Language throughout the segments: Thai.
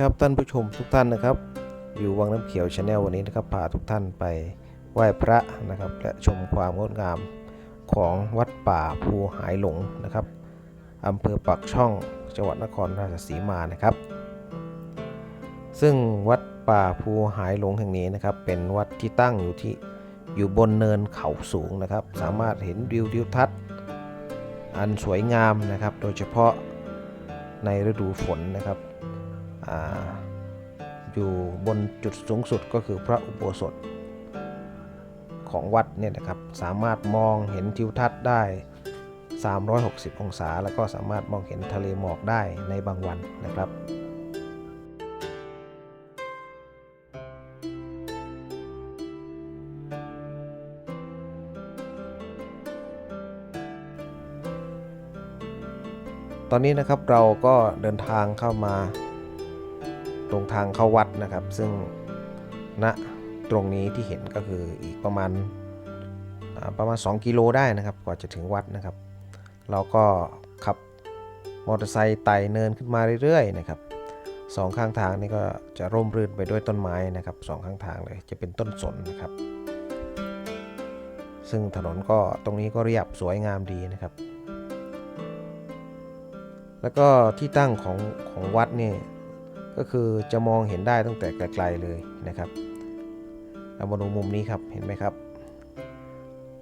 ครับท่านผู้ชมทุกท่านนะครับอยู่วังน้ำเขียวชาแนลวันนี้นะครับพาทุกท่านไปไหว้พระนะครับ และชมความงดงามของวัดป่าภูหายหลงนะครับอำเภอปักช่องจังหวัดนครราชสีมานะครับ ซึ่งวัดป่าภูหายหลงแห่งนี้นะครับ เป็นวัดที่ตั้งอยู่ที่อยู่บนเนินเขาสูงนะครับ สามารถเห็นวิวทิวทัศน์ อันสวยงามนะครับ โดยเฉพาะในฤดูฝนนะครับ ออยู่บนจุดสูงสุดก็คือพระอุโบสถของวัดเนี่ยนะครับสามารถมองเห็นทิวทัศน์ได้ 360 องศา แล้วก็สามารถมองเห็นทะเลหมอกได้ในบางวันนะครับตอนนี้นะครับเราก็เดินทางเข้ามา ตรงทางเข้าวัดนะครับ ซึ่งณตรงนี้ที่เห็นก็คืออีกประมาณประมาณ 2 กิโลได้นะครับกว่าจะถึงวัดนะครับ เราก็ขับมอเตอร์ไซค์ไต่เนินขึ้นมาเรื่อยๆนะครับสองข้างทางนี่ก็จะร่มรื่นไปด้วยต้นไม้นะครับสองข้างทางเลยจะเป็นต้นสนนะครับ ซึ่งถนนก็ตรงนี้ก็เรียบสวยงามดีนะครับ แล้วก็ที่ตั้งของของวัดเนี่ย ก็คือจะมองเห็นได้ตั้งแต่ไกลๆเลยนะครับเรามาดูมุมนี้ครับเห็นไหมครับ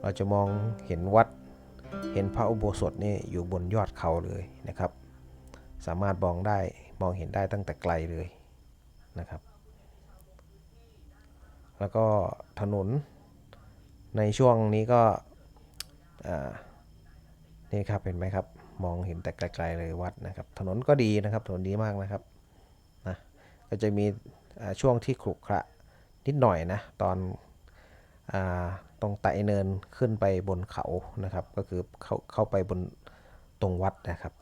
เราจะมองเห็นวัดเห็นพระอุโบสถนี่อยู่บนยอดเขาเลยนะครับ สามารถมองได้มองเห็นได้ตั้งแต่ไกลเลยนะครับ แล้วก็ถนนในช่วงนี้ก็อ่านี่ครับเห็นไหมครับมองเห็นแต่ไกลๆเลยวัดนะครับ ถนนก็ดีนะครับถนนดีมากนะครับ ก็จะมีช่วงที่ขรุขระนิดหน่อยนะตอนอตรงไต่เนินขึ้นไปบนเขานะครับ ก็คือเข้าเข้าไปบนตรงวัดนะครับ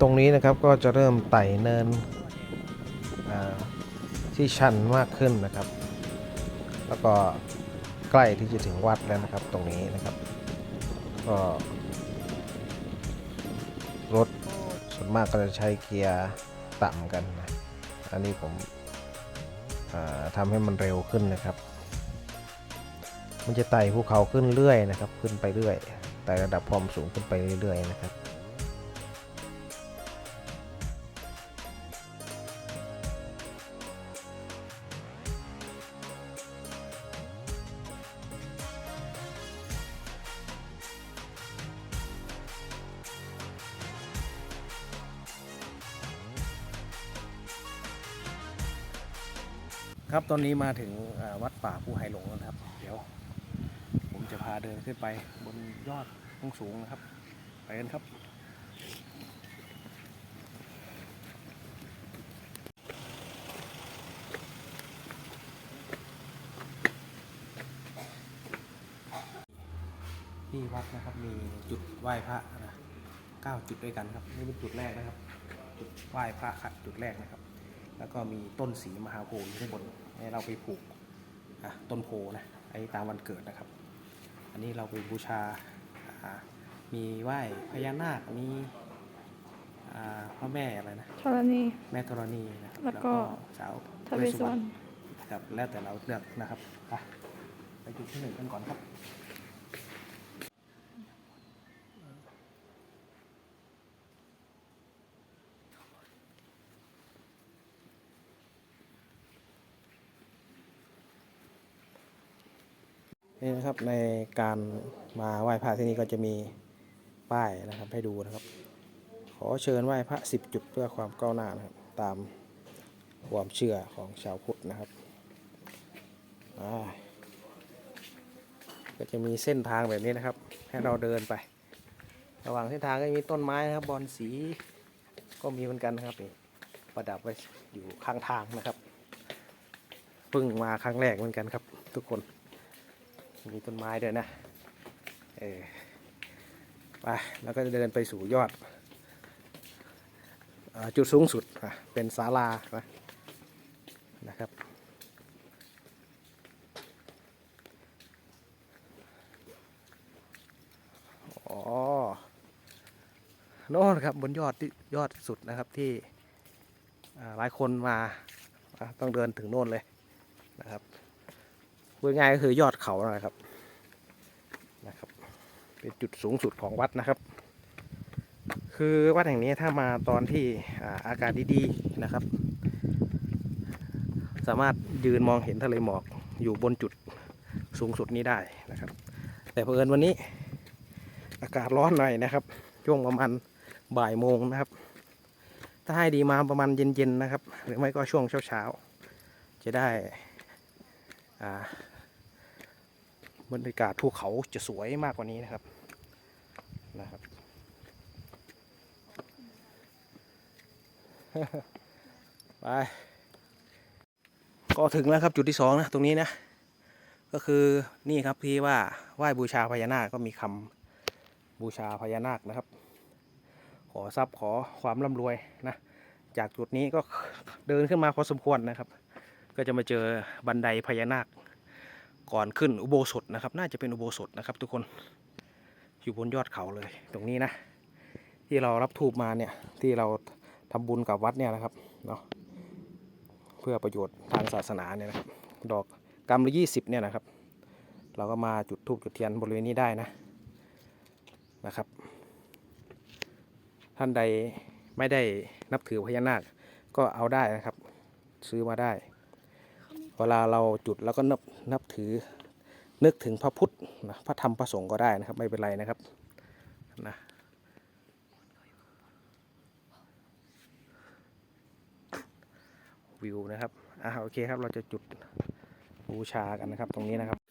ตรงนี้นะครับก็จะเริ่มไต่เนิน ที่ชันมากขึ้นนะครับ แล้วก็ใกล้ที่จะถึงวัดแล้วนะครับตรงนี้นะครับก็รถส่วนมากก็จะใช้เกียร์ต่ำกันนะอันนี้ผมทำให้มันเร็วขึ้นนะครับ มันจะไต่ภูเขาขึ้นเรื่อยนะครับ ขึ้นไปเรื่อยไต่ระดับความสูงขึ้นไปเรื่อยๆนะครับ ครับตอนนี้มาถึงวัดป่าภูไฮหลงแล้วครับ เดี๋ยว ผมจะพาเดินขึ้นไปบนยอดสูงสูงนะครับ ไปกันครับ ที่วัดนะครับมีจุดไหว้พระนะเก้าจุดด้วยกันครับนี่เป็นจุดแรกนะครับ จุดไหว้พระครับจุดแรกนะครับแล้วก็มีต้นสีมหาโพธิ์อยู่ข้างบน ให้เราไปปลูกอะต้นโพนะไอ้ตามวันเกิดนะครับ อันนี้เราไปบูชาอ่ามีไหว้พญานาค มีอ่าพระแม่อะไรนะธรณีแม่ธรณีนะครับแล้วก็สาวทวีสวรรณครับแล้วแต่เราเลือกนะครับไปไปจุดที่หนึ่งกันก่อนครับ นะครับในการมาไหว้พระที่นี่ก็จะมีป้ายนะครับให้ดูนะครับ ขอเชิญไหว้พระสิบจุดเพื่อความก้าวหน้านะครับตามความเชื่อของชาวพุทธนะครับก็จะมีเส้นทางแบบนี้นะครับ ให้เราเดินไป ระหว่างเส้นทางก็มีต้นไม้นะครับบอลสีก็มีเหมือนกันนะครับนี่ประดับไว้อยู่ข้างทางนะครับเพิ่งมาครั้งแรกเหมือนกันครับ ทุกคน มีต้นไม้ด้วยนะ เออไปแล้วก็จะเดินไปสู่ยอดอจุดสูงสุดอะเป็นศาลานะนะครับ อ๋อโน่นครับบนยอดที่ยอดสุดนะครับที่หลายคนมาต้องเดินถึงโน่นเลยนะครับ พูดง่ายก็คือยอดเขานะครับนะครับ เป็นจุดสูงสุดของวัดนะครับ คือวัดแห่งนี้ถ้ามาตอนที่อาอากาศดีๆนะครับ สามารถยืนมองเห็นทะเลหมอกอยู่บนจุดสูงสุดนี้ได้นะครับ แต่เผอิญวันนี้อากาศร้อนหน่อยนะครับ ช่วงประมาณบ่ายโมงนะครับ ถ้าให้ดีมาประมาณเย็นๆนะครับ หรือไม่ก็ช่วงเช้าๆจะได้อ่า บรรยากาศภูเขาจะสวยมากกว่านี้นะครับนะครับ ไป ก็ถึงแล้วครับจุดที่สองนะตรงนี้นะ ก็คือนี่ครับที่ว่าไหว้บูชาพญานาคก็มีคำบูชาพญานาคนะครับ ขอทรัพย์ขอความร่ำรวยนะ จากจุดนี้ก็เดินขึ้นมาพอสมควรนะครับ ก็จะมาเจอบันไดพญานาค ก่อนขึ้นอุโบสถนะครับ น่าจะเป็นอุโบสถนะครับ ทุกคนอยู่บนยอดเขาเลยตรงนี้นะ ที่เรารับทูบมาเนี่ยที่เราทำบุญกับวัดเนี่ยนะครับเนาะเพื่อประโยชน์ทางศาสนาเนี่ยนะครับดอกกำละยี่สิบเนี่ยนะครับ เราก็มาจุดทูบจุดเทียนบริเวณนี้ได้นะนะครับ ท่านใดไม่ได้นับถือพญานาคก็เอาได้นะครับ ซื้อมาได้ เวลาเราจุดแล้วก็นับนับถือนึกถึงพระพุทธนะพระธรรมพระสงฆ์ก็ได้นะครับ ไม่เป็นไรนะครับนะวิวนะครับอ่าโอเคครับเราจะจุดบูชากันนะครับตรงนี้นะครับ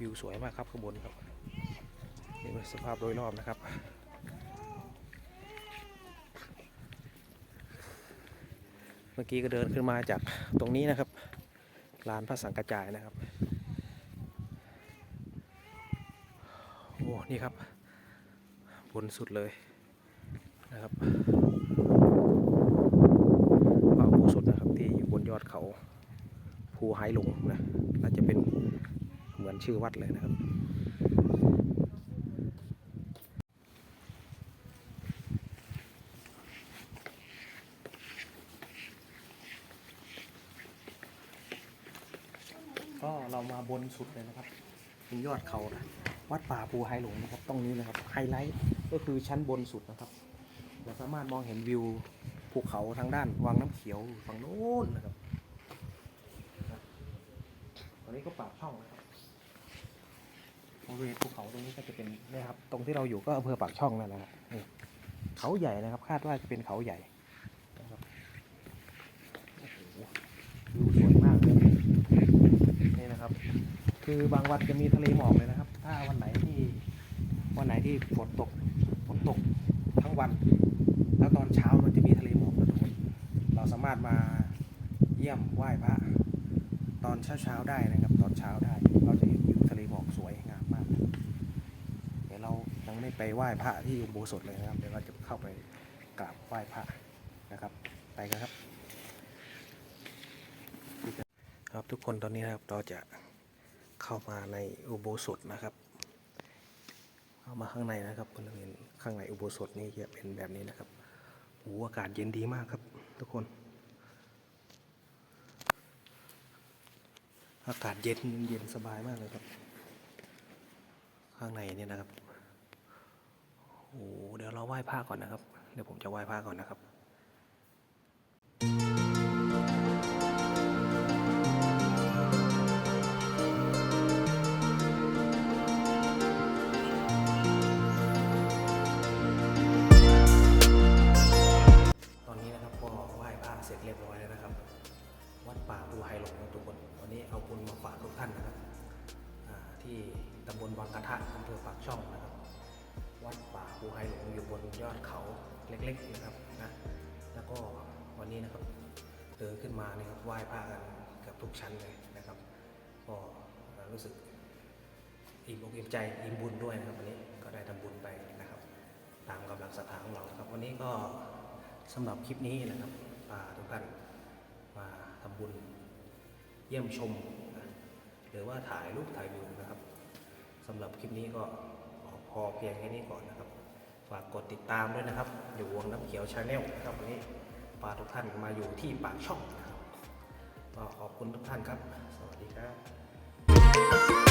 วิวสวยมากครับข้างบนครับนี่เป็นสภาพโดยรอบนะครับเมื่อกี้ก็เดินขึ้นมาจากตรงนี้นะครับลานพระสังกระจายนะครับโอ้นี่ครับ บนสุดเลยนะครับพระอุโบสถนะครับที่อยู่บนยอดเขาภูไฮหลงนะน่าจะเป็น เหมือนชื่อวัดเลยนะครับ ก็เรามาบนสุดเลยนะครับเป็นยอดเขานะวัดป่าภูไฮหลงนะครับตรงนี้นะครับไฮไลท์ก็คือชั้นบนสุดนะครับเราสามารถมองเห็นวิวภูเขาทางด้านวังน้ำเขียวฝั่งโน้นนะครับตอนนี้ก็ปากช่องนะครับ ริเวณภูเขาตรงนี้ก็จะเป็นนะครับตรงที่เราอยู่ก็อำเภอปากช่องนั่นแหละนี่เขาใหญ่นะครับ คาดว่าจะเป็นเขาใหญ่นะครับโอ้โหวิวสวยมากเลยนี่นะครับ คือบางวันจะมีทะเลหมอกเลยนะครับ ถ้าวันไหนที่วันไหนที่ฝนตกฝนตกทั้งวัน แล้วตอนเช้ามันจะมีทะเลหมอกนะทุกคนเราสามารถมาเยี่ยมไหว้พระตอนเช้าๆได้นะครับ ตอนเช้าได้ เราจะเห็นวิวทะเลหมอกสวย ยังไม่ไปไหว้พระที่อุโบสถเลยนะครับ เดี๋ยวเราจะเข้าไปกราบไหว้พระนะครับ ไปกันครับ ครับทุกคนตอนนี้นะครับเราจะเข้ามาในอุโบสถนะครับ เข้ามาข้างในนะครับบริเวณข้างในอุโบสถนี่จะเป็นแบบนี้นะครับโอ้อากาศเย็นดีมากครับ ทุกคน อากาศเย็นเย็นสบายมากเลยครับ ข้างในเนี่ยนะครับ อ้เดี๋ยวเราไหว้พระก่อนนะครับ เดี๋ยวผมจะไหว้พระก่อนนะครับตอนนี้นะครับก็ไหว้พระเสร็จเรียบร้อยแล้วนะครับวัดป่าภูไฮหลงทุกคนวันนี้เอาบุญมาฝากทุกท่านนะครับที่ตำบลวังกระทะอำเภอปากช่องนะครับ วัดป่าภูไฮหลงอยู่บนยอดเขาเล็กๆนะครับนะแล้วก็วันนี้นะครับเดินขึ้นมานะครับไหว้พระกันกือบทุกชั้นเลยนะครับก็รู้สึกอิ่มอกอิ่มใจอิ่มบุญด้วยนะครับวันนี้ก็ได้ทำบุญไปนะครับ ตามกำลังศรัทธาของเราครับ วันนี้ก็สำหรับคลิปนี้นะครับพาทุกท่านมาทำบุญเยี่ยมชม หรือว่าถ่ายรูปถ่ายวิวนะครับสำหรับคลิปนี้ก็ อพอเพียงแค่นี้ก่อนนะครับ ฝากกดติดตามด้วยนะครับ อยู่วงน้ำเขียวชาแนลนะครับวันนี้พาทุกท่านมาอยู่ที่ปากช่องนะครับก็ขอบคุณทุกท่านครับ สวัสดีครับ